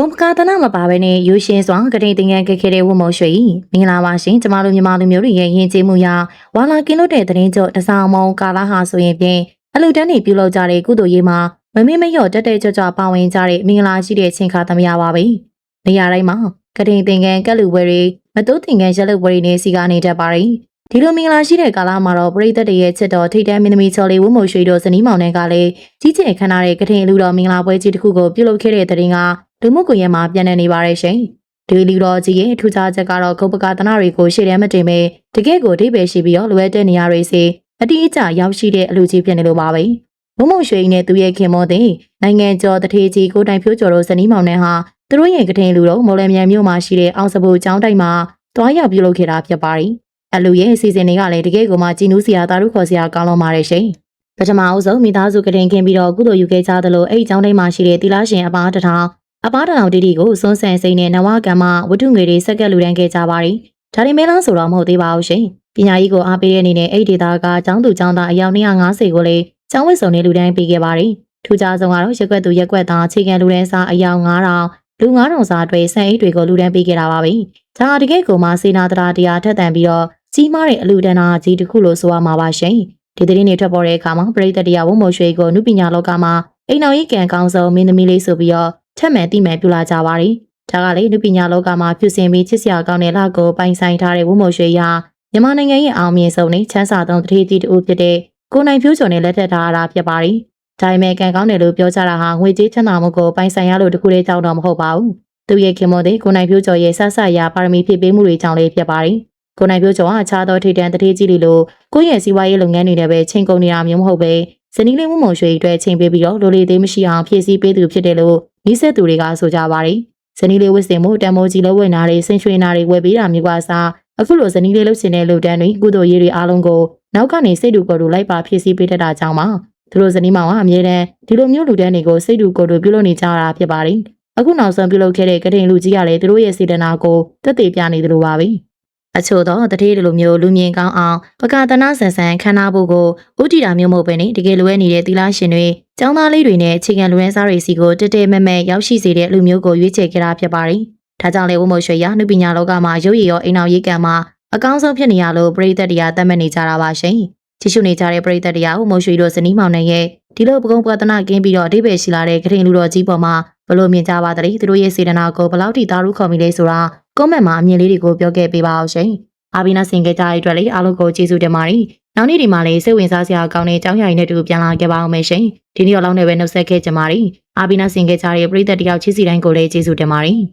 ဂုံပကာသနာမပါဘဲနဲ့ယူရှင်စွာကတိန်တင်ငယ်ခဲ့ခဲ့တဲ့ဝတ်မော်ရွှေမင်္ဂလာပါရှင်ကျမတို့မြန်မာလူမျိုးတွေရဲ့ယဉ်ကျေးမှုရဝါလာကင်းလို့တဲ့သတင်းကြော့တစားမောင်ကာလာဟာဆိုရင်ဖြင့်အလူတန်းနေပြုလုပ်ကြတဲ့ကုသိုလ်ရေးမှာမမေ့မလျော့တက်တက်ကြွကြွပါဝင်ကြတဲ့မင်္ဂလာရှိတဲ့ချင်းခါသမ ्या ပါပဲနေရာတိုင်းမှာကတိန်တင်ငယ်ကက်လူဝဲတွေမတိုးတင်ငယ်ရက်လက်ဝဲတွေနဲ့စီကားနေတတ်ပါတယ်ဒီလိုမင်္ဂလာရှိတဲ့ကာလမှာတော့ပရိသတ်တွေရဲ့ချစ်တော်ထိတ်တန်းမင်းသမီးချော်လေးဝတ်မို့ရွှေတို့ဇနီးမောင်နှံကလည်းကြီးကျယ်ခမ်းနားတဲ့ကထိန်လူတော်မင်္ဂလာပွဲကြီးတစ်ခုကိုပြုလုပ်ခဲ့တဲ့တဲ့ရင်က လူမှုကွန်ရက်မှာပြန့်နှံ့နေပါရရှင်ဒီလူတော်ကြီးရဲ့ထူးခြားချက်ကတော့ဂုပ္ပကသနာတွေကိုရှေ့တန်းမတင်ပဲတကယ့်ကိုအဓိပ္ပာယ်ရှိပြီးတော့လိုအပ်တဲ့နေရာတွေစီအတိအကျရောက်ရှိတဲ့အလူကြီးဖြစ်နေလို့ပါပဲဝတ်မို့ရွှေနဲ့သူရဲ့ခင်မောတဲ့နိုင်ငံကျော်တထေကြီးကိုတိုင်ဖြိုးကျော်တို့ဇနီးမောင်နှံဟာသူတို့ရဲ့ကထိန်လူတော်မော်လမြိုင်မြို့မှာရှိတဲ့အောင်စပူကျောင်းတိုက်မှာတွားရောက်ပြုလုပ်ခဲ့တာဖြစ်ပါတယ်အလူရဲ့အစီအစဉ်တွေကလည်းတကယ်ကိုမှကြည်နူးစရာတာရုခေါ်စရာကောင်းလို့ပါတယ်ရှင်။ပထမအဦးဆုံးမိသားစုကတင်ခင်ပြီးတော့ကုသိုလ်ယူခဲ့ကြသလိုအဲ့ဒီကျောင်းတိုင်းမှာရှိတဲ့တီလာရှင်အပားတစ်ထောင် အပားတစ်ထောင်တီတီကိုစွန်းဆန်စိမ့်နဲ့နဝကံမဝတ္ထုငွေတွေစက္ကက်လူတန်းခဲ့ကြပါတယ်။ဒါဒီမဲလားဆိုတော့မဟုတ်သေးပါဘူးရှင်။ပညာရေးကိုအားပေးတဲ့အနေနဲ့အဲ့ဒီဒေတာကကျောင်းသူကျောင်းသားအယောက်250ကိုလည်းကျောင်းဝတ်စုံနဲ့လူတန်းပေးခဲ့ပါတယ်။ထူးခြားဆုံးကတော့ရက်ွက်သူရက်ွက်သားအခြေခံလူတန်းစားအယောက်9000လူ9000စာတွေစံအိတ်တွေကိုလူတန်းပေးခဲ့တာပါပဲ။ဒါတကယ်ကိုမှစေနာတရာတရားထက်သန်ပြီးတော့ကြီးမားတဲ့အလူဒဏ္ဍာကြီးတစ်ခုလို့ဆိုရမှာပါရှင်။ဒီသတင်းတွေထွက်ပေါ်တဲ့အခါမှာပရိသတ်တရားဝုံမို့ရွှေကိုနုပညာလောကမှာအိမ်တော်ရေးကံကောင်းဆုံးမင်းသမီးလေးဆိုပြီးတော့ ထက်မှန်တိမှန်ပြလာကြပါရီ။ဒါကလေနုပညာလောကမှာဖြူစင်ပြီးချစ်စရာကောင်းတဲ့လကိုပိုင်ဆိုင်ထားတဲ့ဝုံမို့ရွှေရာမြန်မာနိုင်ငံရဲ့အောင်မြင်ဆုံးနဲ့ချမ်းသာဆုံးတတိတိတူဖြစ်တဲ့ကိုနိုင်ဖြိုးကျော်နဲ့လက်ထပ်ထားရတာဖြစ်ပါရီ။ဒါပေမဲ့ကံကောင်းတယ်လို့ပြောကြတာဟာငွေကြေးချမ်းသာမှုကိုပိုင်ဆိုင်ရလို့တခုတည်းကြောင့်တော့မဟုတ်ပါဘူး။သူရဲ့ခင်မွန်တဲ့ကိုနိုင်ဖြိုးကျော်ရဲ့ဆဆရာပါရမီဖြစ်ပေးမှုတွေကြောင့်လည်းဖြစ်ပါရီ။ကိုနိုင်ပြောကျော်ကအခြားသောထိတန်းတတိကြီးလီလိုကိုယ့်ရဲ့စီးပွားရေးလုပ်ငန်းတွေနဲ့ပဲချိန်ကုန်နေတာမျိုးမဟုတ်ပဲဇနီးလေးမှုမုံရွှေအတွက်ချိန်ပေးပြီးတော့လိုလေသေးမရှိအောင်ဖြည့်ဆည်းပေးသူဖြစ်တယ်လို့ နှိစက်သူတွေကဆိုကြပါတယ်ဇနီးလေးဝစ်စင်မှုတန်မိုးကြီးလို့ဝင်နာတွေဆင်ရွှေနာတွေဝယ်ပေးတာမျိုးကစားအခုလိုဇနီးလေးလှုပ်ရှင်တဲ့လူတန်းတွေကုသိုလ်ရေးတွေအားလုံးကိုနောက်ကနေစိတ်တူကိုယ်တူလိုက်ပါဖြည့်ဆည်းပေးတတ်တာကြောင့်ပါသူတို့ဇနီးမောင်ကအမြဲတမ်းဒီလိုမျိုးလူတန်းတွေကိုစိတ်တူကိုယ်တူပြုလုပ်နေကြတာဖြစ်ပါတယ်အခုနောက်ဆုံးပြုလုပ်ခဲ့တဲ့ကထိန်လူကြီးကလည်းသူတို့ရဲ့စေတနာကိုတက်တည်ပြနေသလိုပါပဲ အချို့တော့တတိတလိုမျိုးလူမြင်ကောင်းအောင်ပကသနာဆန်ဆန်ခန္ဓာဖို့ကိုဥတီတာမျိုးမဟုတ်ပဲနဲ့တကယ်လိုအပ်နေတဲ့သီလရှင်တွေចောင်းသားလေးတွေနဲ့အခြေခံလူရင်းစားတွေစီကိုတက်တက်မက်မက်ရောက်ရှိစေတဲ့လူမျိုးကိုရွေးချယ်ခဲ့တာဖြစ်ပါတယ်။ဒါကြောင့်လေဝမို့ရွှေရနှုပညာလောကမှာရုပ်ရည်ရောအိမ်အောင်ရေးကံမှာအကောင်းဆုံးဖြစ်နေရလို့ပရိသတ်တရားသတ်မှတ်နေကြတာပါရှင်။ကြည့်ရှုနေကြတဲ့ပရိသတ်တရားဝမို့ရွှေတို့ဇနီးမောင်နှံရဲ့ဒီလိုပကုံးပကသနာကင်းပြီးတော့အဓိပ္ပာယ်ရှိလာတဲ့ကထိန်လူတော်ကြီးပေါ်မှာဘလို့မြင်ကြပါသလဲသူတို့ရဲ့စေတနာကိုဘလောက်ထိတားရုခေါ်မိလဲဆိုတာ ကွန်မန့်မှာအမြင်လေးတွေကိုပြောခဲ့ပေးပါအောင်ရှင်။အာဘီနာဆင်ခဲ့ကြတဲ့အတွက်လေအားလုံးကိုကျေးဇူးတင်ပါတယ်။နောက်နေ့ဒီမှာလည်းစိတ်ဝင်စားစရာကောင်းတဲ့အကြောင်းအရာတွေနဲ့တူပြန်လာခဲ့ပါအောင်မယ်ရှင်။ဒီနေ့တော့လောက်နေပဲနှုတ်ဆက်ခဲ့ကြပါမယ်။အာဘီနာဆင်ခဲ့ကြတဲ့ပရိသတ်တယောက်ချစ်စီတိုင်းကိုလည်းကျေးဇူးတင်ပါတယ်။